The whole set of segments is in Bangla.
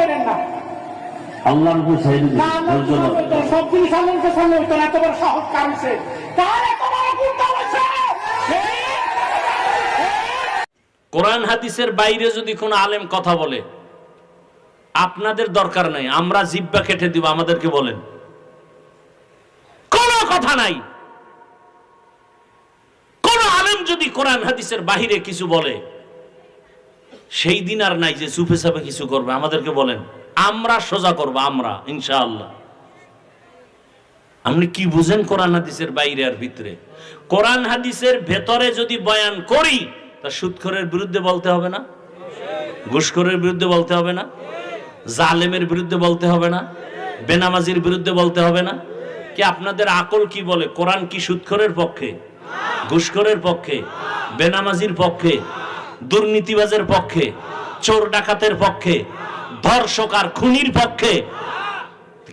করেন না আল্লাহর উপর সব জিনিস আল্লাহকে এত বড় সাহস? এত বড়? কোরআন হাদিসের বাইরে যদি কোনো আলেম কথা বলে আপনাদের দরকার নাই আমরা জিব্বা কেটে দিব আমাদেরকে বলেন কোনো কথা নাই কোন আলেম যদি কোরআন হাদিসের বাহিরে কিছু বলে সেই দিন আর নাই যে চুপে চাপে কিছু করবে। আমাদেরকে বলেন, আমরা সোজা করব, আমরা, ইনশাআল্লাহ। আপনি কি বুঝেন কোরআন হাদিসের বাইরে আর ভিতরে? কোরআন হাদিসের ভেতরে যদি বয়ান করি, তা সুৎখরের বিরুদ্ধে বলতে হবে না? ঘুষখোরের বিরুদ্ধে বলতে হবে না? জালেমের বিরুদ্ধে বলতে হবে না? বেনামাজির বিরুদ্ধে বলতে হবে না? কি আপনাদের আকল কি বলে? কোরআন কি সুৎখরের পক্ষে? ঘুষখোরের পক্ষে? বেনামাজির পক্ষে? দুর্নীতিবাজের পক্ষে, চোর ডাকাতের পক্ষে, ধর্ষক আর খুনির পক্ষে।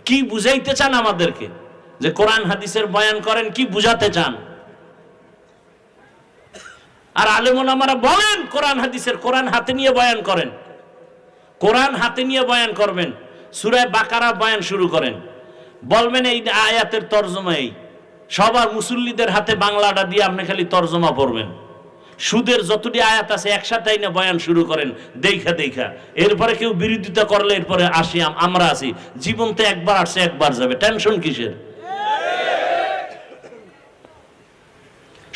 কি বুঝাইতে চান আমাদেরকে? যে কোরআন হাদিসের বয়ান করেন, কি বুঝাতে চান? আর আলেমন আমরা বলেন, কোরআন হাদিসের কোরআন হাতে নিয়ে বয়ান করেন। কোরআন হাতে নিয়ে বয়ান করবেন। সুরায় বাকারা বয়ান শুরু করেন। বলবেন, এই আয়াতের তর্জমা এই। সবার মুসল্লিদের হাতে বাংলাটা দিয়ে আপনি খালি তর্জমা পড়বেন। সুদের যতটি আয়াত আছে একসাথে না বয়ান শুরু করেন, দেখা দেখা। এরপরে কেউ বিরোধিতা করলে এরপরে আসি আমরা আসি। জীবন তো একবার আসছে, একবার যাবে। টেনশন কিসের?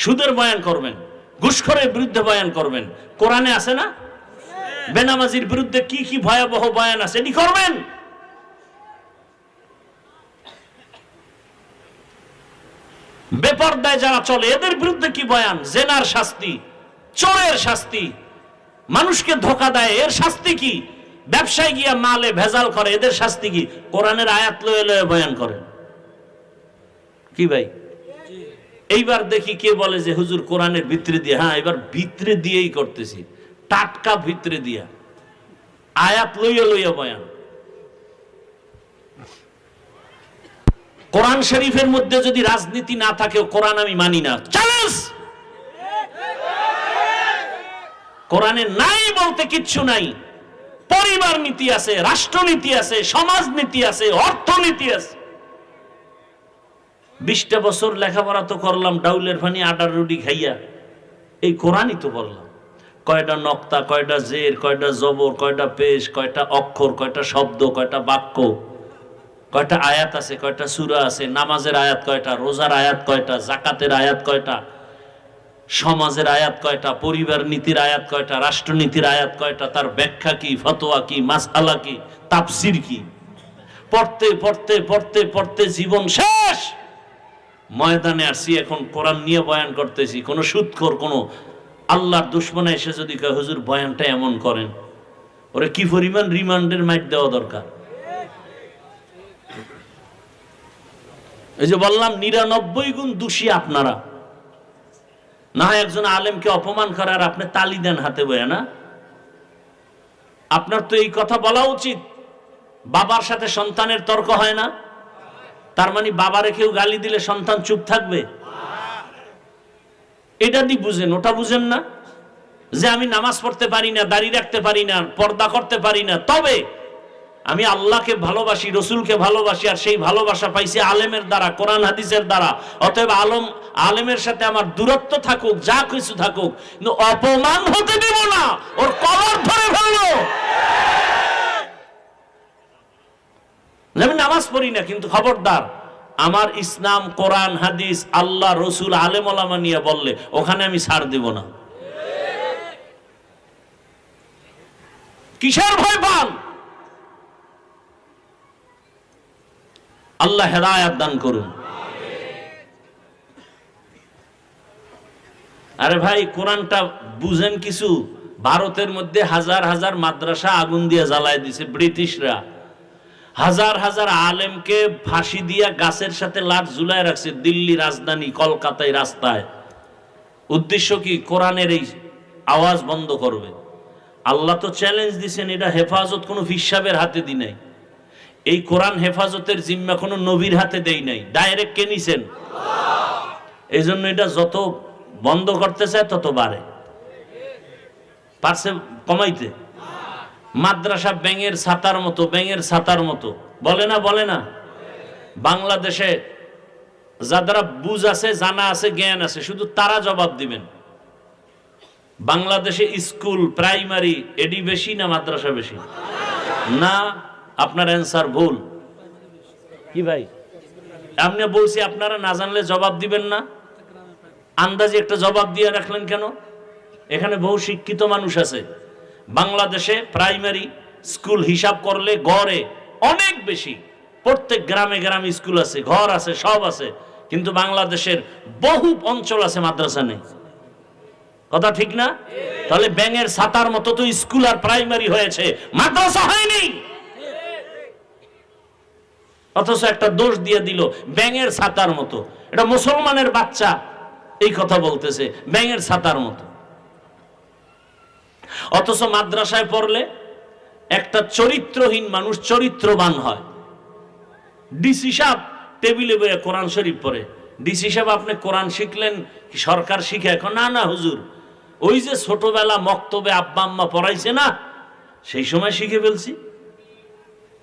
সুদের বয়ান করবেন, ঘুষখোরের বিরুদ্ধে বয়ান করবেন। কোরআনে আছে না? বেনামাজির বিরুদ্ধে কি কি ভয়াবহ বয়ান আছে, এটি করবেন? বেপরদায় যারা চলে, এদের বিরুদ্ধে কি বয়ান? জেনার শাস্তি। চোরের শাস্তি। মানুষকে ধোকা দেয়, এর শাস্তি কি? ব্যবসায় গিয়া মালে ভেজাল করে, এদের শাস্তি কি? কোরআনের আয়াত লয়ে লয়ে বয়ান করেন কি ভাই? এইবার দেখি কে বলে যে, হুজুর, কোরআনের ভিতরে দিয়ে হ্যাঁ এবার ভিতরে দিয়েই করতেছি। টাটকা ভিতরে দিয়া। আয়াত লইয়া লইয়া বয়ান। কোরআন শরীফের মধ্যে যদি রাজনীতি না থাকে, কোরআন আমি মানি না। চ্যালেঞ্জ কোরআনে নাই বলতে কিচ্ছু নাই। পরিবার নীতি আছে, রাষ্ট্রনীতি আছে সমাজ নীতি আছে, অর্থনীতি আছে। বিশটা বছর লেখাপড়া তো করলাম, ডাউলের ফানি আটার রুটি খাইয়া। এই কোরআনই তো বললাম। কয়টা নক্তা, কয়টা জের, কয়টা জবর, কয়টা পেশ, কয়টা অক্ষর, কয়টা শব্দ, কয়টা বাক্য, কয়টা আয়াত আছে, কয়টা সুরা আছে, নামাজের আয়াত কয়টা, রোজার আয়াত কয়টা জাকাতের আয়াত কয়টা সমাজের আয়াত কয়টা, পরিবার নীতির আয়াত কয়টা, রাষ্ট্রনীতির আয়াত কয়টা, তার ব্যাখ্যা কি, ফতোয়া কি, মাসআলা কি তাপসির কি? পড়তে পড়তে পড়তে পড়তে জীবন শেষ! ময়দানে আসছি এখন কোরআন নিয়ে বয়ান করতেছি, কোনো সুৎখর, কোনো আল্লাহর দুশ্মনে এসে যদি কয়, হুজুর, বয়ানটা এমন করেন। ওরে কি পরিমাণ রিমান্ডের মাইট দেওয়া দরকার? এই যে বললাম, নিরানব্বই গুণ দোষী আপনারা। না হয় একজন আলেমকে অপমান করার আপনি তালি দেন হাতে বয়ে না? আপনার তো এই কথা বলা উচিত। বাবার সাথে সন্তানের তর্ক হয় না। তার মানে বাবারে কেউ গালি দিলে সন্তান চুপ থাকবে? এটা দি বুঝেন, ওটা বুঝেন না? যে আমি নামাজ পড়তে পারি না, দাড়ি রাখতে পারি না, পর্দা করতে পারি না, তবে আমি আল্লাহকে ভালোবাসি, রসুলকে ভালোবাসি, আর সেই ভালোবাসা পাইছি আলেমের দ্বারা, কোরআন হাদিসের দ্বারা। অতএব আলম, আলেমের সাথে আমার দূরত্ব থাকুক, যা কিছু থাকুক, কিন্তু অপমান হতে দেব না, ওর কবর ধরে ফেলল আমি নামাজ পড়ি না, কিন্তু খবরদার, আমার ইসলাম, কোরআন, হাদিস, আল্লাহ, রসুল আলেম ওলামা নিয়ে বললে, ওখানে আমি ছাড় দেব না। কিসের ভয় পান? আল্লাহ হেদায়াত দান করুন। আরে ভাই, কোরআনটা বুঝেন কিছু? ভারতের মধ্যে হাজার হাজার মাদ্রাসা আগুন দিয়ে জ্বালায় দিছে ব্রিটিশরা। হাজার হাজার আলেমকে ফাঁসি দিয়া গাছের সাথে লাট ঝুলায় রাখছে দিল্লি রাজধানী কলকাতায় রাস্তায়। উদ্দেশ্য কি? কোরআনের এই আওয়াজ বন্ধ করবে। আল্লাহ তো চ্যালেঞ্জ দিছেন, এটা হেফাজত কোনো হিসাবের হাতে দি নাই। এই কোরআন হেফাজতের জিম্মা কোনো নবীর হাতে দেই নাই ডাইরেক্ট কে নিছেন? এই জন্য এটা যত বন্ধ করতে চায় তত বাড়ে। পারছে কমাইতে? মাদ্রাসা ব্যাঙের ছাতার মতো, ব্যাঙের ছাতার মতো। বলে না বলে না? বাংলাদেশে যারা বুঝ আছে, জানা আছে, জ্ঞান আছে, শুধু তারা জবাব দিবেন। বাংলাদেশে স্কুল, প্রাইমারি, এডি বেশি না মাদ্রাসা বেশি? না আপনার অ্যান্সার ভুল। কি ভাই? আপনি বলছি আপনারা না জানলে জবাব দিবেন না। আন্দাজে একটা জবাব দিয়ে রাখলেন কেন? এখানে বহু শিক্ষিত মানুষ আছে। বাংলাদেশে প্রাইমারি স্কুল হিসাব করলে গড়ে অনেক বেশি। প্রত্যেক গ্রামে গ্রামে স্কুল আছে ঘর আছে সব আছে। কিন্তু বাংলাদেশের বহু অঞ্চল আছে মাদ্রাসা নেই। কথা ঠিক না? তাহলে ব্যাঙের ছাতার মতো তো স্কুল আর প্রাইমারি হয়েছে। মাদ্রাসা হয়নি। অথচ একটা দোষ দিয়ে দিল ব্যাঙের ছাতার মতো। এটা মুসলমানের বাচ্চা এই কথা বলতেছে, ব্যাঙের ছাতার মতো। অথচ মাদ্রাসায় পড়লে একটা চরিত্রহীন মানুষ চরিত্রবান হয়। ডিসি সাহেব টেবিলে বয়ে কোরআন শরীফ পড়ে। ডিসি সাহেব, আপনি কোরআন শিখলেন সরকার শিখে? এখন না না, হুজুর। ওই যে ছোটবেলা মক্তবে আব্বা আম্মা পড়াইছে না, সেই সময় শিখে ফেলছি।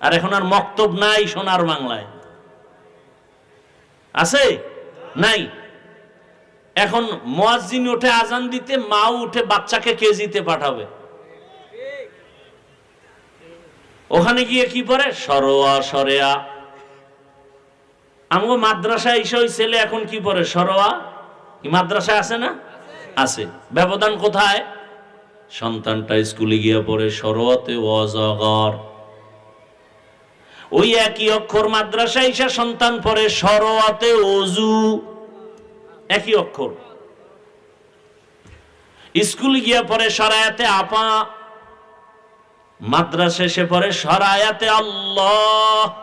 আর এখন আর মক্তব নাই সোনার বাংলায়। আছে? নাই। এখন মোয়াজ্জিন উঠে আজান দিতে, মাও উঠে বাচ্চাকে কেজিতে পাঠাবে? ওখানে গিয়ে কি পরে সরোয়া, সরেয়া। আমগো মাদ্রাসা ওই ছেলে এখন কি পরে সরোয়া? কি মাদ্রাসায় আছে না? আছে। ব্যবধান কোথায়? সন্তানটা স্কুলে গিয়ে পড়ে সরোয়াতে অজগর ওই একই অক্ষর মাদ্রাসা ইসা সন্তান পরে সরোয়াতে অজু একই অক্ষর। স্কুল গিয়া পরে সরায়াতে আপা। মাদ্রাসা এসে পড়ে সরায়াতে আল্লাহ।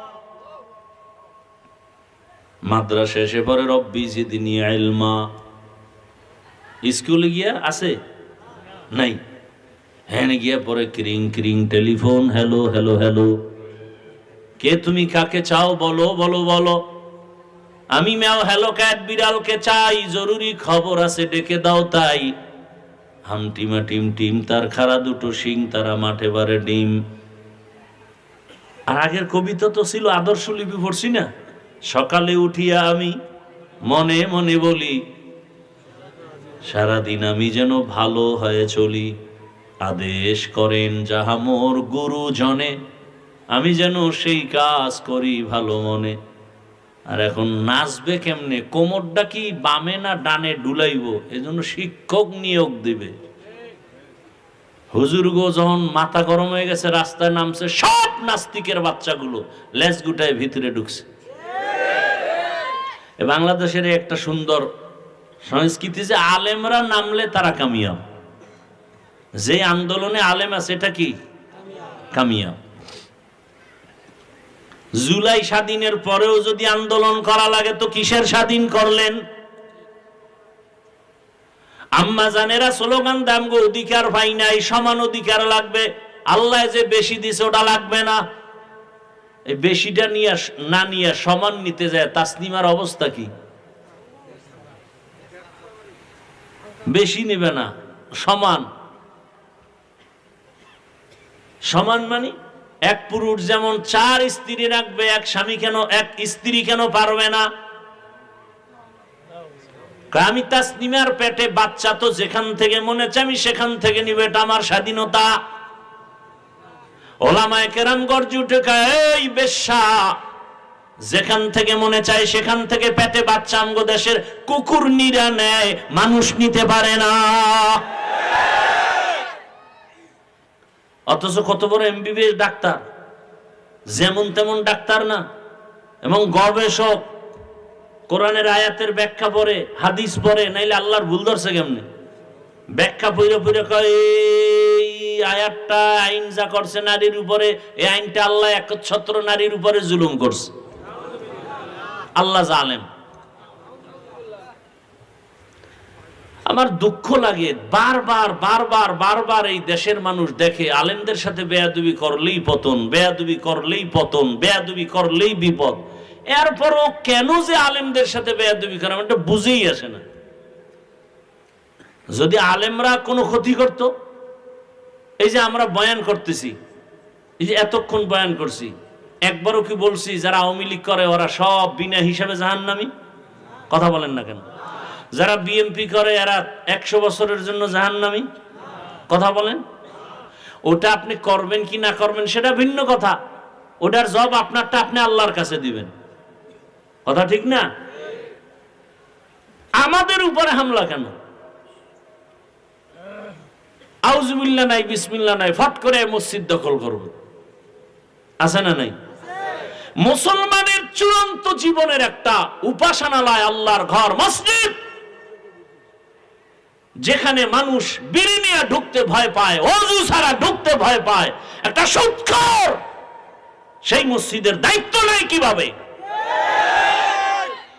মাদ্রাসা এসে পরে রব্বি জিদিনি ইলমা। স্কুলে গিয়া আছে? নাই। হ্যাঁ গিয়া পরে ক্রিং ক্রিং, টেলিফোন, হ্যালো হ্যালো হ্যালো। কে তুমি কাকে চাও বলো বলো বলো। আমি ম্যাও হ্যালো ক্যাট বিড়ালকে চাই, জরুরি খবর আছে, ডেকে দাও তাই। হামটিমা টিম টিম তার খাড়া দুটো শিং, তারা মাঠে বারে ডিম। আর আগের কবিতা তো ছিল আদর্শ লিপি পড়ছি না। সকালে উঠিয়া আমি মনে মনে বলি, সারাদিন আমি যেন ভালো হয়ে চলি। আদেশ করেন যাহা মোর গুরু জনে আমি যেন সেই কাজ করি ভালো মনে। আর এখন নাচবে কেমনে? কোমরটা কি বামে না ডানে ডুলাইব? এজন্য শিক্ষক নিয়োগ দিবে। হুজুর গো, যখন মাথা গরম হয়ে গেছে, রাস্তায় নামছে, সব নাস্তিকের বাচ্চাগুলো লেজ গুটায় ভিতরে ঢুকছে। বাংলাদেশের একটা সুন্দর সংস্কৃতি যে আলেমরা নামলে তারা কামিয়াব। যে আন্দোলনে আলেম আছে, এটা কি? কামিয়াব। জুলাই স্বাধীনের পরেও যদি আন্দোলন করা লাগে তো কিসের স্বাধীন করলেন? আম্মা জানেরা স্লোগান, দামগো অধিকার পাই নাই, সমান অধিকার লাগবে। আল্লাহ যে বেশি দিছে ওটা লাগবে না। এই বেশিটা নিয়ে না নিয়ে সমান নিতে যায় তাসনিমার অবস্থা কি? বেশি নেবে না, সমান। সমান মানে? এক পুরুষ যেমন চার স্ত্রী রাখবে, এক স্বামী কেন, এক স্ত্রী কেন পারবে না? আমি তাসনিমার পেটে বাচ্চা তো যেখান থেকে মনে আমি সেখান থেকে নিবে, এটা আমার স্বাধীনতা। ওলামায় কেরাম গর্জে উঠে এই বেশ্যা, যেখান থেকে মনে চায় সেখান থেকে পেটে বাচ্চা আমগো দেশের কুকুর নিরা নেয়, মানুষ নিতে পারে না। অথচ কত বড় এমবিবিএস ডাক্তার। যেমন তেমন ডাক্তার না, এবং গবেষক। কোরআনের আয়াতের ব্যাখ্যা পড়ে, হাদিস পড়ে, নাইলে আল্লাহর ভুল ধরছে কেমনে? ব্যাখ্যা পইরে কয়, এই আয়াতটা আইন যা করছে নারীর উপরে এই আইনটা আল্লাহ একচ্ছত্র নারীর উপরে জুলুম করছে। আল্লাহ জালেম। আমার দুঃখ লাগে। বারবার বারবার বারবার এই দেশের মানুষ দেখে, আলেমদের সাথে বেয়াদুবি করলেই পতন, বেয়াদুবি করলেই পতন, বেয়াদুবি করলেই বিপদ। এরপরও কেন যে আলেমদের সাথে বেয়াদুবি করে এটা বুঝেই আসে না। যদি আলেমরা কোনো ক্ষতি করত, এই যে আমরা বয়ান করতেছি, এই যে এতক্ষণ বয়ান করছি, একবারও কি বলছি, যারা আওয়ামী লীগ করে, ওরা সব বিনা হিসাবে জাহান্নামি? কথা বলেন না কেন? যারা বিএমপি করে, এরা একশো বছরের জন্য জাহান্নামি? কথা বলেন। ওটা আপনি করবেন কি না করবেন, সেটা ভিন্ন কথা। ওটার জব আপনারটা আপনি আল্লাহর কাছে দিবেন। কথা ঠিক না? আমাদের উপরে হামলা কেন? আউজুবিল্লা নাই বিসমিল্লা নাই, ফট করে মসজিদ দখল করব। আছে না নাই? মুসলমানের চূড়ান্ত জীবনের একটা উপাসনালয়, আল্লাহর ঘর, মসজিদ। যেখানে মানুষ বিড়ি ঢুকতে ভয় পায়, অজু ছাড়া ঢুকতে ভয় পায়, একটা সুৎখর। সেই মসজিদের দায়িত্ব নেই কীভাবে?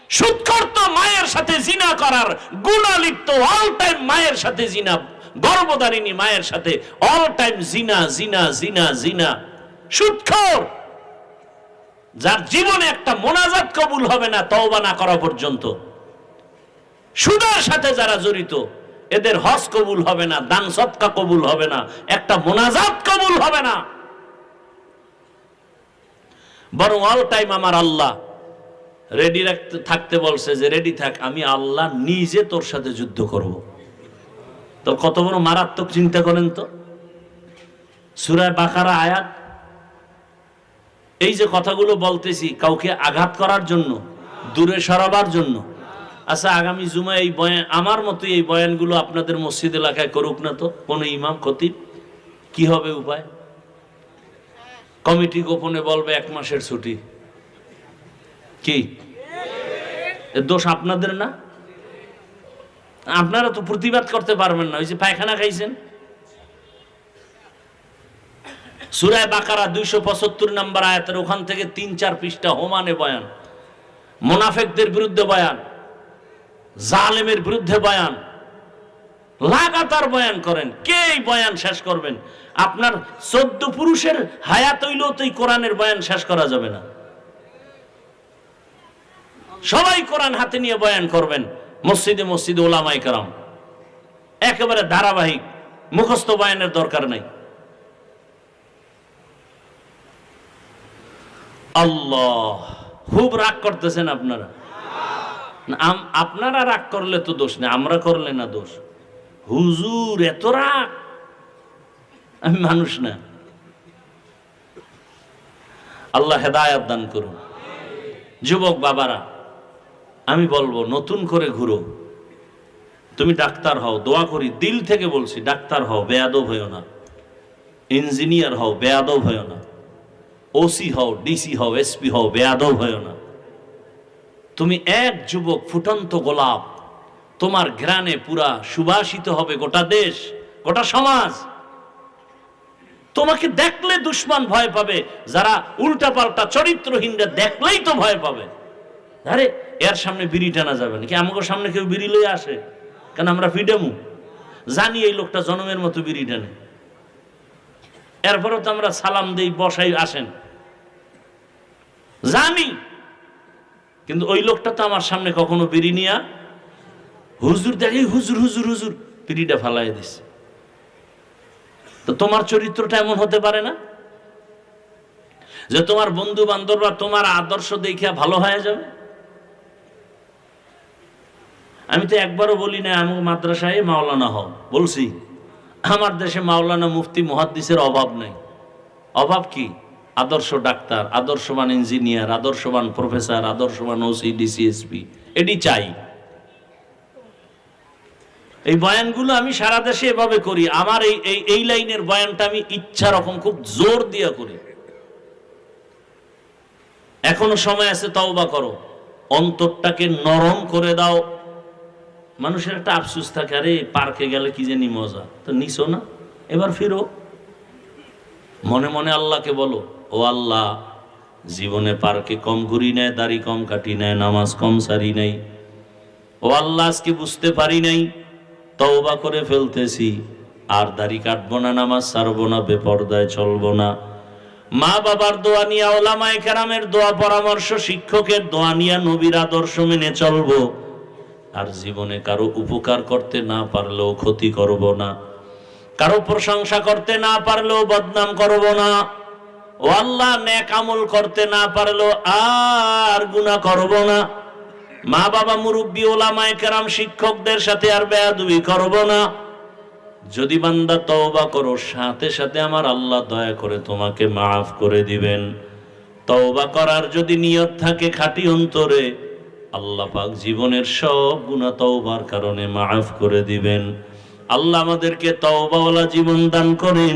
সুৎখর তো মায়ের সাথে জিনা করার গুণা অল টাইম মায়ের সাথে জিনা, গর্ভধারিণী মায়ের সাথে অল টাইম জিনা জিনা জিনা জিনা। সুৎখর। যার জীবনে একটা মোনাজাত কবুল হবে না, তওবা না করা পর্যন্ত। সুদের সাথে যারা জড়িত এদের হজ কবুল হবে না, দান সৎকা কবুল হবে না, একটা মোনাজাত কবুল হবে না। বরং অল টাইম আমার আল্লাহ রেডি রাখতে, থাকতে বলছে যে রেডি থাক, আমি আল্লাহ নিজে তোর সাথে যুদ্ধ করব। তো কত বড় মারাত্মক চিন্তা করেন তো। সুরায় বাকারা আয়াত, এই যে কথাগুলো বলতেছি, কাউকে আঘাত করার জন্য, দূরে সরাবার জন্য আচ্ছা আগামী জুমায় এই বয়ান, আমার মতো এই বয়ানগুলো আপনাদের মসজিদ এলাকায় করুক না তো? কোন ইমাম খতিব? কি হবে উপায়? কমিটি গোপনে বলবে এক মাসের ছুটি। কি? দোষ আপনাদের না? আপনারা তো প্রতিবাদ করতে পারবেন না। ওই যে পায়খানা খাইছেন। সুরায় বাকারা দুইশো পঁচাত্তর নাম্বার আয়াতের ওখান থেকে তিন চার পৃষ্ঠা হোমানে বয়ান। মোনাফেকদের বিরুদ্ধে বয়ান। জালেমের বিরুদ্ধে বয়ান। লাগাতার বয়ান করেন। কে বয়ান শেষ করবেন? আপনার চোদ্দ পুরুষের হায়াত হইলেও কোরআনের বয়ান শেষ করা যাবে না। সবাই কোরআন হাতে নিয়ে বয়ান করবেন, মসজিদে মসজিদে ওলামাই কারাম। একেবারে ধারাবাহিক, মুখস্থ বয়ানের দরকার নাই। আল্লাহ, খুব রাগ করতেছেন আপনারা। আপনারা রাগ করলে তো দোষ নেই, আমরা করলে না দোষ। হুজুর, এত রাগ! আমি মানুষ না। আল্লাহ হেদায়াত দান করুন। যুবক বাবারা, আমি বলব, নতুন করে ঘুরো। তুমি ডাক্তার হও, দোয়া করি, দিল থেকে বলছি, ডাক্তার হও, বেয়াদব হইও না। ইঞ্জিনিয়ার হও, বেয়াদব হইও না। ওসি হও, ডিসি হও, এসপি হও, বেয়াদব হইও না। তুমি এক যুবক ফুটন্ত গোলাপ, তোমার ঘ্রাণে পুরা সুবাসিত হবে গোটা দেশ, গোটা সমাজ। তোমাকে দেখলে দুশ্মন ভয় পাবে, যারা উল্টা পাল্টা চরিত্রহীনরা দেখলেই তো ভয় পাবে। আরে, এর সামনে বিড়ি টানা যাবে নাকি? আমাকে সামনে কেউ বিড়ি লয়ে আসে? কেন আমরা ফিডামু? জানি এই লোকটা জনমের মতো বিড়ি টানে। এরপরেও তো আমরা সালাম দেই, বসাই আসেন। জানি কিন্তু ওই লোকটা তো আমার সামনে কখনো বিড়ি নিয়া হুজুর দেখে, হুজুর হুজুর হুজুর পিড়িটা ফালাই দিছে। তো তোমার চরিত্রটা এমন হতে পারে না? যে তোমার বন্ধু বান্ধবরা তোমার আদর্শ দেখিয়া ভালো হয়ে যাবে? আমি তো একবারও বলি না আমি মাদ্রাসায় মাওলানা হও বলছি, আমার দেশে মাওলানা মুফতি মুহাদ্দিসের অভাব নেই। অভাব কি? আদর্শ ডাক্তার, আদর্শবান ইঞ্জিনিয়ার, আদর্শবান প্রফেসর, আদর্শবান ওসি ডিসিএসপি এটি চাই। এই বয়ানগুলো আমি সারা দেশে এভাবে করি। আমার এই এই লাইনের বয়ানটা আমি ইচ্ছা রকম খুব জোর দিয়ে করি। এখনও সময় আছে, তওবা করো। অন্তরটাকে নরম করে দাও। মানুষের একটা আফসুস থাকে, আরে পার্কে গেলে কি জানি মজা? তো নিছো না? এবার ফিরো। মনে মনে আল্লাহকে বলো। ও আল্লাহ, জীবনে পার্কে কম ঘুরি নেয়, দাড়ি কম কাটি নেয়, নামাজ কম সারি নাই ও আল্লাহ, আজকে বুঝতে পারি নাই, তওবা করে ফেলতেছি, আর দাড়ি কাটবো না, নামাজ সারবো না, বেপর্দায় চলবো না। মা বাবার দোয়া নিয়ে ওলামায়ে কেরামের দোয়া পরামর্শ, শিক্ষকের দোয়া নিয়ে নবীর আদর্শ মেনে চলবো। আর জীবনে কারও উপকার করতে না পারলেও ক্ষতি করব না, কারও প্রশংসা করতে না পারলেও বদনাম করব না। ও আল্লাহ, নেক আমল করতে না পারল আর গুনাহ করব না। মা বাবা মুরব্বী, ওলামায়ে কেরাম, শিক্ষকদের সাথে আর বেয়াদবি করব না। যদি বান্দা তওবা করো, সাথে সাথে আমার আল্লাহ দয়া করে তোমাকে মাফ করে দিবেন। তওবা করার যদি নিয়ত থাকে খাঁটি অন্তরে, আল্লাহ পাক জীবনের সব গুনাহ তওবার কারণে মাফ করে দিবেন। আল্লাহ আমাদেরকে তওবাওয়ালা জীবন দান করেন।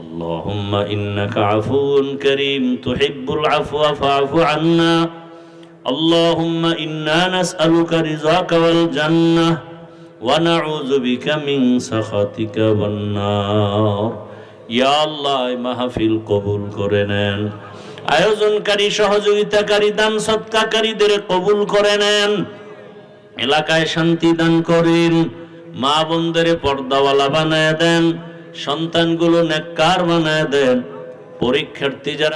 اللهم إنك عفو كريم تحب العفو فاعف عنا اللهم إنا نسألك رضاك والجنة ونعوذ بك من سخطك والنار ইয়া আল্লাহ এই মাহফিল কবুল করে নেন আয়োজনকারী সহযোগিতাকারী দান সৎকারীদের কবুল করে নেন এলাকায় শান্তি দান করেন মা বোনদের পর্দাওয়ালা বানায় দেন সন্তানগুলো নেককার বানায় দেন। পরীক্ষার্থী যারা